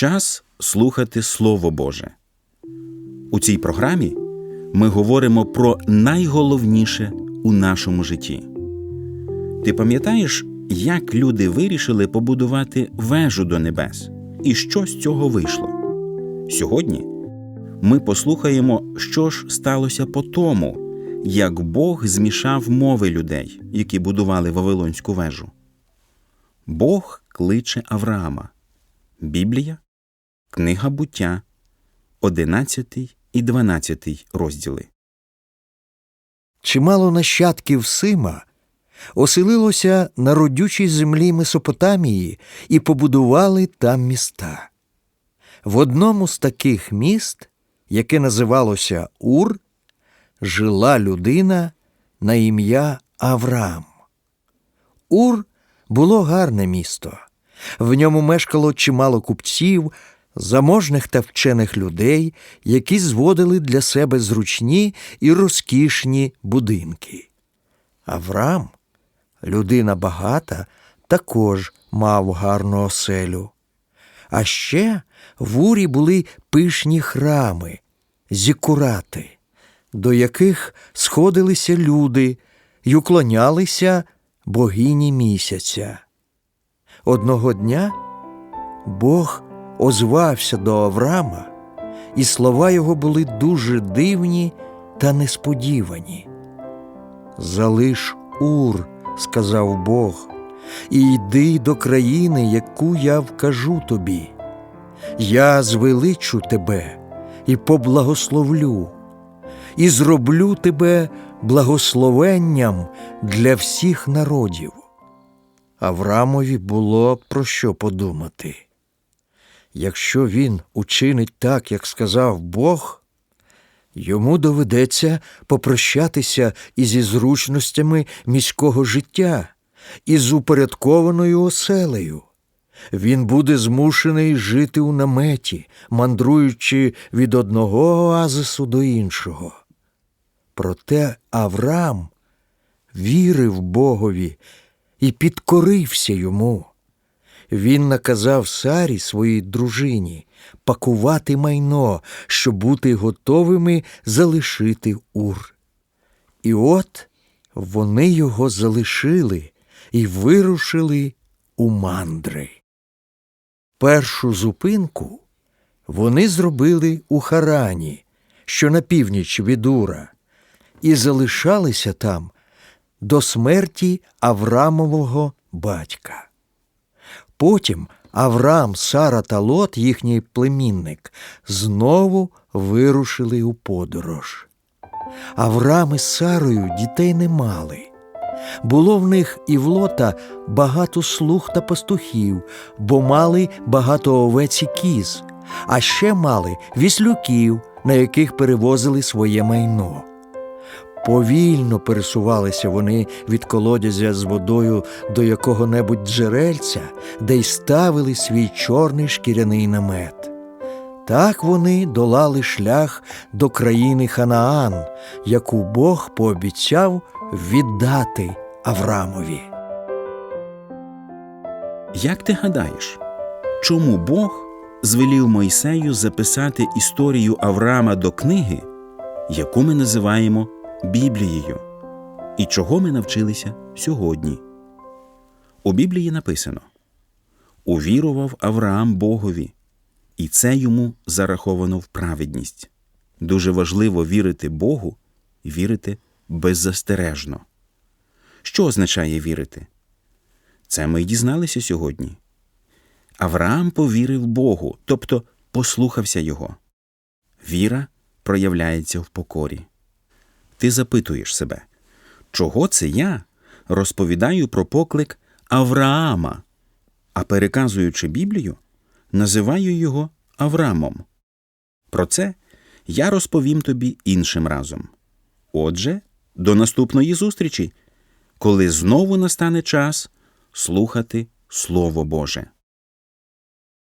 Час слухати Слово Боже. У цій програмі ми говоримо про найголовніше у нашому житті. Ти пам'ятаєш, як люди вирішили побудувати вежу до небес і що з цього вийшло? Сьогодні ми послухаємо, що ж сталося по тому, як Бог змішав мови людей, які будували Вавилонську вежу. Бог кличе Авраама. Біблія, Книга буття, 11 і 12 розділи. Чимало нащадків Сима оселилося на родючій землі Месопотамії і побудували там міста. В одному з таких міст, яке називалося Ур, жила людина на ім'я Авраам. Ур було гарне місто. В ньому мешкало чимало купців, заможних та вчених людей, які зводили для себе зручні і розкішні будинки. Авраам, людина багата, також мав гарну оселю. А ще в Урі були пишні храми, зікурати, до яких сходилися люди й уклонялися богині місяця. Одного дня Бог озвався до Авраама, і слова його були дуже дивні та несподівані. Залиш Ур, сказав Бог, і йди до країни, яку я вкажу тобі. Я звеличу тебе і поблагословлю, і зроблю тебе благословенням для всіх народів. Аврамові було про що подумати. Якщо він учинить так, як сказав Бог, йому доведеться попрощатися із зручностями міського життя, із упорядкованою оселею. Він буде змушений жити у наметі, мандруючи від одного оазису до іншого. Проте Авраам вірив Богові і підкорився йому. Він наказав Сарі своїй дружині пакувати майно, щоб бути готовими залишити Ур. І от вони його залишили і вирушили у мандри. Першу зупинку вони зробили у Харані, що на північ від Ура, і залишалися там до смерті Аврамового батька. Потім Авраам, Сара та Лот, їхній племінник, знову вирушили у подорож. Авраам із Сарою дітей не мали. Було в них і в Лота багато слуг та пастухів, бо мали багато овець і кіз, а ще мали віслюків, на яких перевозили своє майно. Повільно пересувалися вони від колодязя з водою до якого-небудь джерельця, де й ставили свій чорний шкіряний намет. Так вони долали шлях до країни Ханаан, яку Бог пообіцяв віддати Аврамові. Як ти гадаєш, чому Бог звелів Мойсею записати історію Авраама до книги, яку ми називаємо Біблією, і чого ми навчилися сьогодні? У Біблії написано Увірував Авраам Богові, і це йому зараховано в праведність. Дуже важливо вірити Богу вірити беззастережно. Що означає вірити? Це ми й дізналися сьогодні. Авраам повірив Богу, тобто послухався Його. Віра проявляється в покорі. Ти запитуєш себе, чого це я розповідаю про поклик Авраама, а переказуючи Біблію, називаю його Авраамом. Про це я розповім тобі іншим разом. Отже, до наступної зустрічі, коли знову настане час слухати Слово Боже.